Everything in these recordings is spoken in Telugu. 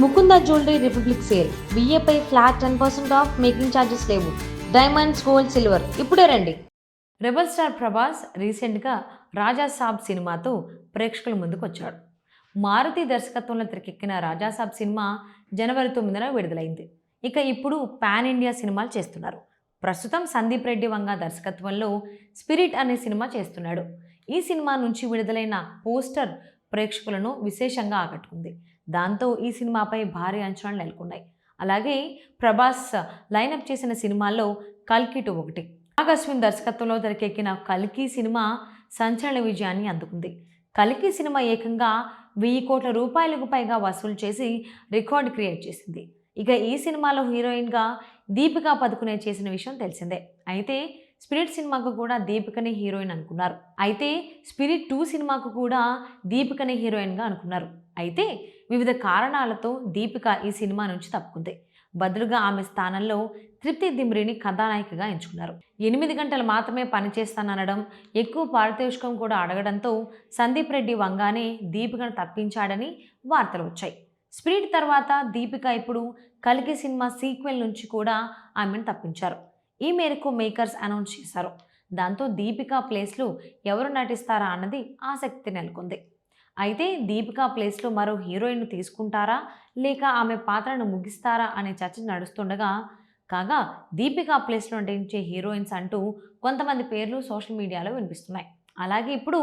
Mukunda jewellery republic sale. బిఏపై flat ten percent off making charges లేవు. Diamonds gold silver. ఇప్పుడే రండి. రెబల్ స్టార్ ప్రభాస్ రీసెంట్గా రాజా సాబ్ సినిమాతో ప్రేక్షకుల ముందుకు వచ్చాడు. మారుతి దర్శకత్వంలో తెరకెక్కిన రాజాసాబ్ సినిమా జనవరి తొమ్మిదిన విడుదలైంది. ఇక ఇప్పుడు పాన్ ఇండియా సినిమాలు చేస్తున్నారు. ప్రస్తుతం సందీప్ రెడ్డి వంగ దర్శకత్వంలో స్పిరిట్ అనే సినిమా చేస్తున్నాడు. ఈ సినిమా నుంచి విడుదలైన పోస్టర్ ప్రేక్షకులను విశేషంగా ఆకట్టుకుంది. దాంతో ఈ సినిమాపై భారీ అంచనాలు నెలకొన్నాయి. అలాగే ప్రభాస్ లైనప్ చేసిన సినిమాల్లో కల్కి టూ ఒకటి. నాగ్ దర్శకత్వంలో తెరకెక్కిన కల్కి సినిమా సంచలన విజయాన్ని అందుకుంది. కల్కి సినిమా ఏకంగా వెయ్యి కోట్ల రూపాయలకు పైగా వసూలు చేసి రికార్డ్ క్రియేట్ చేసింది. ఇక ఈ సినిమాలో హీరోయిన్గా దీపికా పదుకునే చేసిన విషయం తెలిసిందే. అయితే స్పిరిట్ సినిమాకు కూడా దీపికనే హీరోయిన్ అనుకున్నారు. అయితే స్పిరిట్ టూ సినిమాకు కూడా దీపికనే హీరోయిన్గా అనుకున్నారు. అయితే వివిధ కారణాలతో దీపిక ఈ సినిమా నుంచి తప్పుకుంది. బదులుగా ఆమె స్థానంలో తృప్తి దిమ్రిని కథానాయికగా ఎంచుకున్నారు. ఎనిమిది గంటలు మాత్రమే పనిచేస్తాననడం ఎక్కువ పారితోషికం కూడా అడగడంతో సందీప్ రెడ్డి వంగానే దీపికను తప్పించాడని వార్తలు వచ్చాయి. స్పిరిట్ తర్వాత దీపిక ఇప్పుడు కలికి సినిమా సీక్వెల్ నుంచి కూడా ఆమెను తప్పించారు. ఈ మేరకు మేకర్స్ అనౌన్స్ చేశారు. దాంతో దీపికా ప్లేస్లో ఎవరు నటిస్తారా అన్నది ఆసక్తి నెలకొంది. అయితే దీపికా ప్లేస్లో మరో హీరోయిన్ను తీసుకుంటారా? లేక ఆమె పాత్రను ముగిస్తారా అనే చర్చ నడుస్తుండగా కాగా దీపికా ప్లేస్లో నటించే హీరోయిన్స్ అంటూ కొంతమంది పేర్లు సోషల్ మీడియాలో వినిపిస్తున్నాయి. అలాగే ఇప్పుడు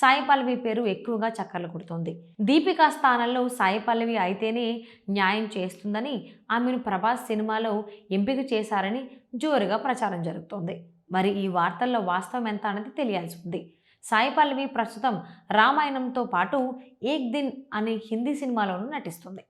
సాయి పల్లవి పేరు ఎక్కువగా చక్కర్లు కొడుతోంది. దీపికా స్థానంలో సాయి పల్లవి అయితేనే న్యాయం చేస్తుందని ఆమెను ప్రభాస్ సినిమాలో ఎంపిక చేశారని జోరుగా ప్రచారం జరుగుతోంది. మరి ఈ వార్తల్లో వాస్తవం ఎంత అన్నది తెలియాల్సి ఉంది. సాయి పల్లవి ప్రస్తుతం రామాయణంతో పాటు ఏక్ దిన్ అనే హిందీ సినిమాలోనూ నటిస్తుంది.